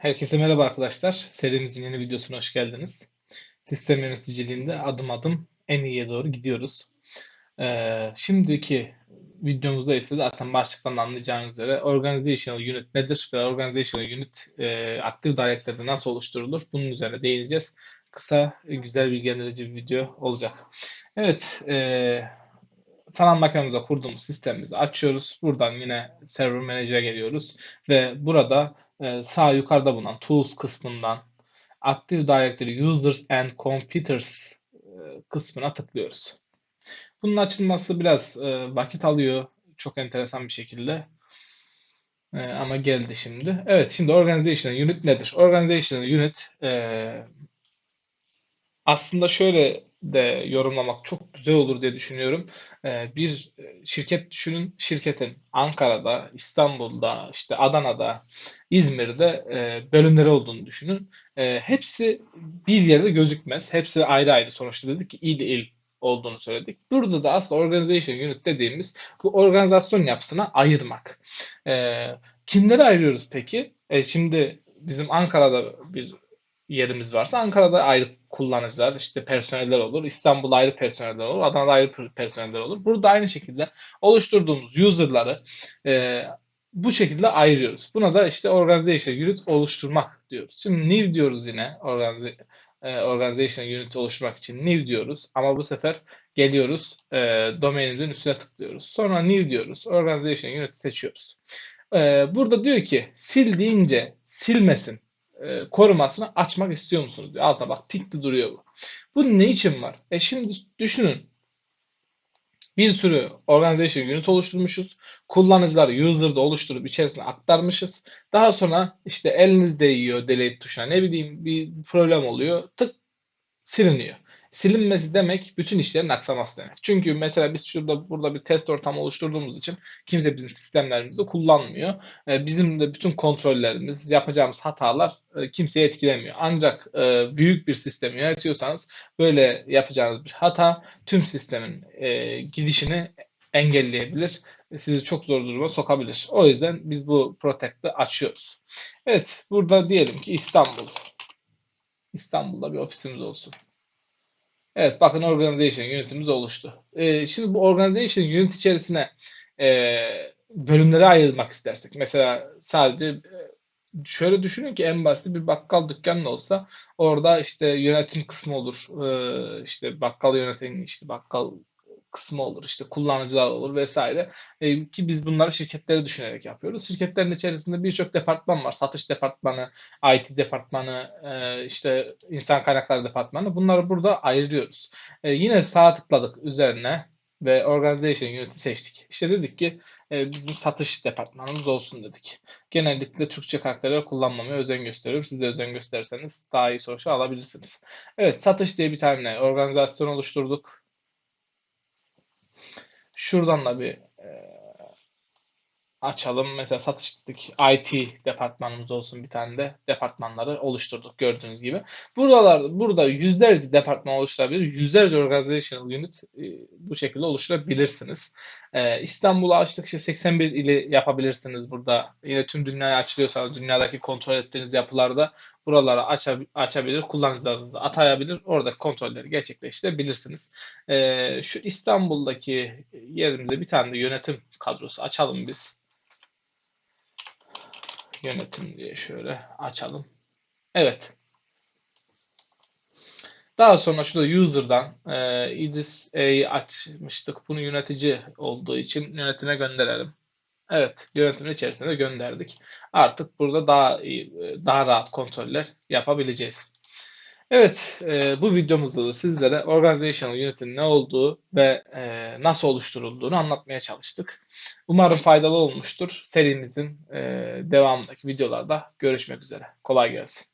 Herkese merhaba arkadaşlar. Serimizin yeni videosuna hoş geldiniz. Sistem yöneticiliğinde adım adım en iyiye doğru gidiyoruz. Ee, şimdiki videomuzda ise zaten başlıktan anlayacağınız üzere Organizational Unit nedir ve Organizational Unit e, Active Directory'de nasıl oluşturulur? Bunun üzerine değineceğiz. Kısa, güzel, bilgilendirici bir video olacak. Evet, e, sanal makinemizde kurduğumuz sistemimizi açıyoruz. Buradan yine Server Manager'a geliyoruz ve burada e, sağ yukarıda bulunan Tools kısmından Active Directory Users and Computers e, kısmına tıklıyoruz. Bunun açılması biraz e, vakit alıyor. Çok enteresan bir şekilde. ama geldi şimdi. Evet şimdi Organizational Unit nedir? Organizational Unit aslında şöyle de yorumlamak çok güzel olur diye düşünüyorum. bir şirket düşünün. Şirketin Ankara'da, İstanbul'da, işte Adana'da, İzmir'de bölümleri olduğunu düşünün. hepsi bir yerde gözükmez. Hepsi ayrı ayrı sonuçta dedik ki il il olduğunu söyledik. Burada da aslında organization unit dediğimiz bu organizasyon yapısına ayırmak. kimleri ayırıyoruz peki? şimdi bizim Ankara'da bir yerimiz varsa Ankara'da ayrı kullanıcılar, işte personeller olur. İstanbul'da ayrı personeller olur. Adana'da ayrı personeller olur. Burada aynı şekilde oluşturduğumuz user'ları e, bu şekilde ayırıyoruz. Buna da işte organization unit oluşturmak diyoruz. Şimdi new diyoruz yine e, organization unit oluşturmak için new diyoruz. Ama bu sefer geliyoruz e, domainimizin üstüne tıklıyoruz. Sonra new diyoruz. Organization unit seçiyoruz. E, burada diyor ki sil deyince silmesin e, korumasını açmak istiyor musunuz diyor. Altta bak tikli duruyor bu. Bu ne için var? E şimdi düşünün. Bir sürü organization unit oluşturmuşuz. Kullanıcıları user'da oluşturup içerisine aktarmışız. Daha sonra işte eliniz değiyor delete tuşuna ne bileyim bir problem oluyor. Tık siliniyor. Silinmesi demek bütün işlerin aksaması demek. Çünkü mesela biz şurada burada bir test ortamı oluşturduğumuz için kimse bizim sistemlerimizi kullanmıyor. Ee, bizim de bütün kontrollerimiz, yapacağımız hatalar e, kimseye etkilemiyor. Ancak e, büyük bir sistemi yönetiyorsanız böyle yapacağınız bir hata tüm sistemin e, gidişini engelleyebilir. Sizi çok zor duruma sokabilir. O yüzden biz bu Protect'ı açıyoruz. Evet, burada diyelim ki İstanbul. İstanbul'da bir ofisimiz olsun. Evet bakın organization unitimiz oluştu. Ee, şimdi bu organization unit içerisine e, bölümlere ayrılmak istersek. Mesela sadece e, şöyle düşünün ki en basit bir bakkal dükkanı olsa orada işte yönetim kısmı olur. Ee, işte bakkal yöneten işte bakkal kısmı olur, işte kullanıcılar olur vesaire. E, ki biz bunları şirketleri düşünerek yapıyoruz. Şirketlerin içerisinde birçok departman var. Satış departmanı, IT departmanı, e, işte insan kaynakları departmanı. Bunları burada ayırıyoruz. E, yine sağ tıkladık üzerine ve Organization Unit'i seçtik. İşte dedik ki e, bizim satış departmanımız olsun dedik. Genellikle Türkçe karakterler kullanmamaya özen gösteriyorum. Siz de özen gösterirseniz daha iyi sonuçlar alabilirsiniz. Evet satış diye bir tane organizasyon oluşturduk. Şuradan da bir e, açalım. Mesela satış dedik. IT departmanımız olsun bir tane de departmanları oluşturduk gördüğünüz gibi. Buralar burada yüzlerce departman oluşturabilir. Yüzlerce organizational unit e, bu şekilde oluşturabilirsiniz. Ee, İstanbul'u açtık işte 81 ili yapabilirsiniz burada. Yine tüm dünyaya açılıyorsanız dünyadaki kontrol ettiğiniz yapılarda buraları açab açabilir, kullanıcılarınızı atayabilir. Oradaki kontrolleri gerçekleştirebilirsiniz. Ee, şu İstanbul'daki yerimize bir tane de yönetim kadrosu açalım biz yönetim diye şöyle açalım. Evet. Daha sonra şurada user'dan e, idris A'yı açmıştık. Bunu yönetici olduğu için yönetime gönderelim. Evet, yönetimin içerisine gönderdik. Artık burada daha iyi, daha rahat kontroller yapabileceğiz. Evet, e, bu videomuzda da sizlere Organizational Unity'nin ne olduğu ve e, nasıl oluşturulduğunu anlatmaya çalıştık. Umarım faydalı olmuştur. Serimizin e, devamındaki videolarda görüşmek üzere. Kolay gelsin.